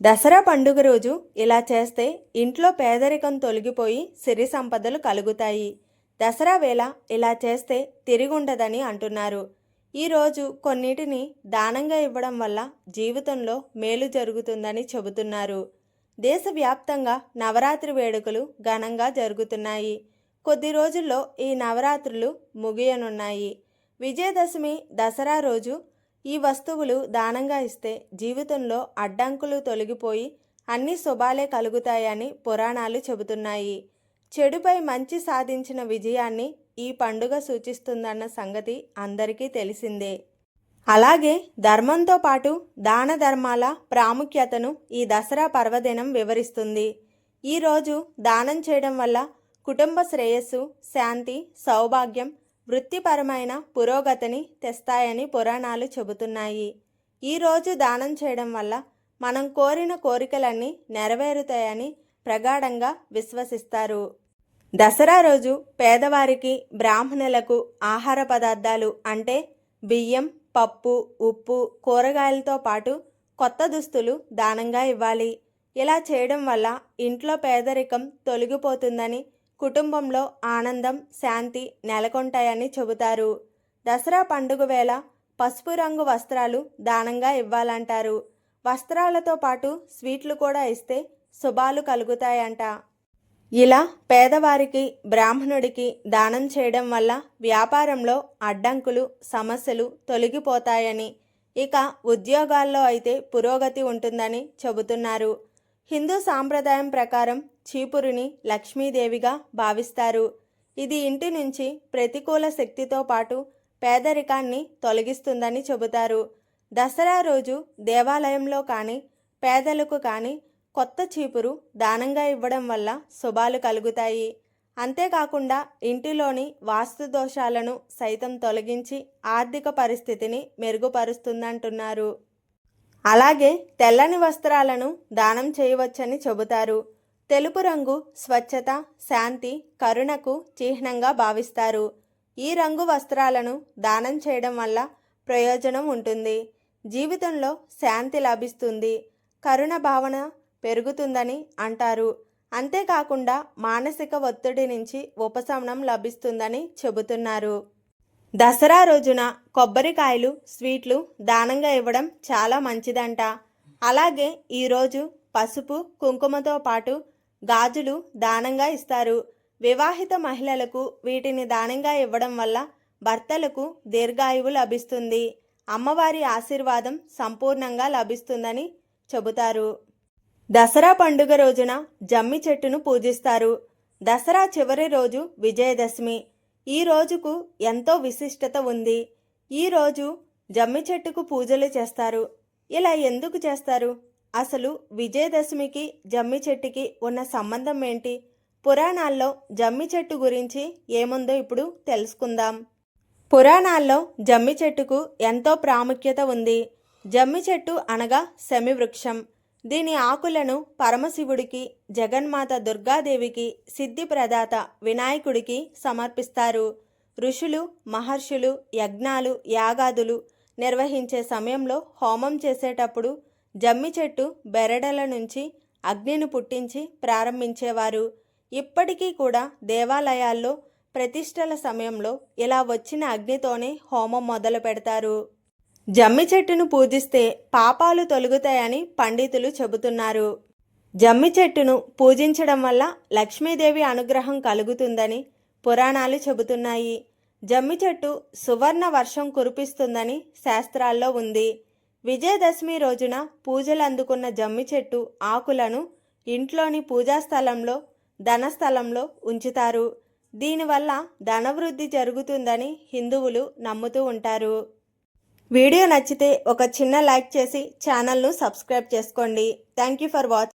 దసరా పండుగ రోజు ఇలా చేస్తే ఇంట్లో పేదరికం తొలగిపోయి సిరి సంపదలు కలుగుతాయి. దసరా వేళ ఇలా చేస్తే తిరిగుండదని అంటున్నారు. ఈరోజు కొన్నిటిని దానంగా ఇవ్వడం వల్ల జీవితంలో మేలు జరుగుతుందని చెబుతున్నారు. దేశవ్యాప్తంగా నవరాత్రి వేడుకలు ఘనంగా జరుగుతున్నాయి. కొద్ది రోజుల్లో ఈ నవరాత్రులు ముగియనున్నాయి. విజయదశమి దసరా రోజు ఈ వస్తువులు దానంగా ఇస్తే జీవితంలో అడ్డంకులు తొలగిపోయి అన్ని శుభాలే కలుగుతాయని పురాణాలు చెబుతున్నాయి. చెడుపై మంచి సాధించిన విజయాన్ని ఈ పండుగ సూచిస్తుందన్న సంగతి అందరికీ తెలిసిందే. అలాగే ధర్మంతో పాటు దాన ధర్మాల ప్రాముఖ్యతను ఈ దసరా పర్వదినం వివరిస్తుంది. ఈరోజు దానం చేయడం వల్ల కుటుంబ శ్రేయస్సు శాంతి సౌభాగ్యం వృత్తిపరమైన పురోగతిని తెస్తాయని పురాణాలు చెబుతున్నాయి. ఈరోజు దానం చేయడం వల్ల మనం కోరిన కోరికలన్నీ నెరవేరుతాయని ప్రగాఢంగా విశ్వసిస్తారు. దసరా రోజు పేదవారికి బ్రాహ్మణులకు ఆహార పదార్థాలు అంటే బియ్యం పప్పు ఉప్పు కూరగాయలతో పాటు కొత్త దుస్తులు దానంగా ఇవ్వాలి. ఇలా చేయడం వల్ల ఇంట్లో పేదరికం తొలగిపోతుందని కుటుంబంలో ఆనందం శాంతి నెలకొంటాయని చెబుతారు. దసరా పండుగ వేళ పసుపు రంగు వస్త్రాలు దానంగా ఇవ్వాలంటారు. వస్త్రాలతో పాటు స్వీట్లు కూడా ఇస్తే శుభాలు కలుగుతాయంట. ఇలా పేదవారికి బ్రాహ్మణుడికి దానం చేయడం వల్ల వ్యాపారంలో అడ్డంకులు సమస్యలు తొలగిపోతాయని ఇక ఉద్యోగాల్లో అయితే పురోగతి ఉంటుందని చెబుతున్నారు. హిందూ సాంప్రదాయం ప్రకారం చీపురుని లక్ష్మీదేవిగా భావిస్తారు. ఇది ఇంటి నుంచి ప్రతికూల శక్తితో పాటు పేదరికాన్ని తొలగిస్తుందని చెబుతారు. దసరా రోజు దేవాలయంలో కానీ పేదలకు కానీ కొత్త చీపురు దానంగా ఇవ్వడం వల్ల శుభాలు కలుగుతాయి. అంతేకాకుండా ఇంటిలోని వాస్తు దోషాలను సైతం తొలగించి ఆర్థిక పరిస్థితిని మెరుగుపరుస్తుందంటున్నారు. అలాగే తెల్లని వస్త్రాలను దానం చేయవచ్చని చెబుతారు. తెలుపు రంగు స్వచ్ఛత శాంతి కరుణకు చిహ్నంగా భావిస్తారు. ఈ రంగు వస్త్రాలను దానం చేయడం వల్ల ప్రయోజనం ఉంటుంది. జీవితంలో శాంతి లభిస్తుంది. కరుణ భావన పెరుగుతుందని అంటారు. అంతేకాకుండా మానసిక ఒత్తిడి నుంచి ఉపశమనం లభిస్తుందని చెబుతున్నారు. దసరా రోజున కొబ్బరికాయలు స్వీట్లు దానంగా ఇవ్వడం చాలా మంచిదంట. అలాగే ఈరోజు పసుపు కుంకుమతో పాటు గాజులు దానంగా ఇస్తారు. వివాహిత మహిళలకు వీటిని దానంగా ఇవ్వడం వల్ల భర్తలకు దీర్ఘాయువు లభిస్తుంది. అమ్మవారి ఆశీర్వాదం సంపూర్ణంగా లభిస్తుందని చెబుతారు. దసరా పండుగ రోజున జమ్మి చెట్టును పూజిస్తారు. దసరా చివరి రోజు విజయదశమి. ఈ రోజుకు ఎంతో విశిష్టత ఉంది. ఈ రోజు జమ్మి చెట్టుకు పూజలు చేస్తారు. ఇలా ఎందుకు చేస్తారు? అసలు విజయదశమికి జమ్మి చెట్టుకి ఉన్న సంబంధం ఏంటి? పురాణాల్లో జమ్మి చెట్టు గురించి ఏముందో ఇప్పుడు తెలుసుకుందాం. పురాణాల్లో జమ్మి చెట్టుకు ఎంతో ప్రాముఖ్యత ఉంది. జమ్మి చెట్టు అనగా శమివృక్షం. దీని ఆకులను పరమశివుడికి జగన్మాత దుర్గాదేవికి సిద్ధి ప్రదాత వినాయకుడికి సమర్పిస్తారు. ఋషులు మహర్షులు యజ్ఞాలు యాగాదులు నిర్వహించే సమయంలో హోమం చేసేటప్పుడు జమ్మి చెట్టు బెరడల నుంచి అగ్నిని పుట్టించి ప్రారంభించేవారు. ఇప్పటికీ కూడా దేవాలయాల్లో ప్రతిష్టల సమయంలో ఇలా వచ్చిన అగ్నితోనే హోమం మొదలు పెడతారు. జమ్మి చెట్టును పూజిస్తే పాపాలు తొలుగుతాయని పండితులు చెబుతున్నారు. జమ్మి చెట్టును పూజించడం వల్ల లక్ష్మీదేవి అనుగ్రహం కలుగుతుందని పురాణాలు చెబుతున్నాయి. జమ్మి చెట్టు సువర్ణ వర్షం కురిపిస్తుందని శాస్త్రాల్లో ఉంది. విజయదశమి రోజున పూజలు అందుకున్న జమ్మి చెట్టు ఆకులను ఇంట్లోని పూజాస్థలంలో ధనస్థలంలో ఉంచుతారు. దీనివల్ల ధనవృద్ధి జరుగుతుందని హిందువులు నమ్ముతూ ఉంటారు. వీడియో నచ్చితే ఒక చిన్న లైక్ చేసి ఛానల్ను సబ్స్క్రైబ్ చేసుకోండి. Thank you for watching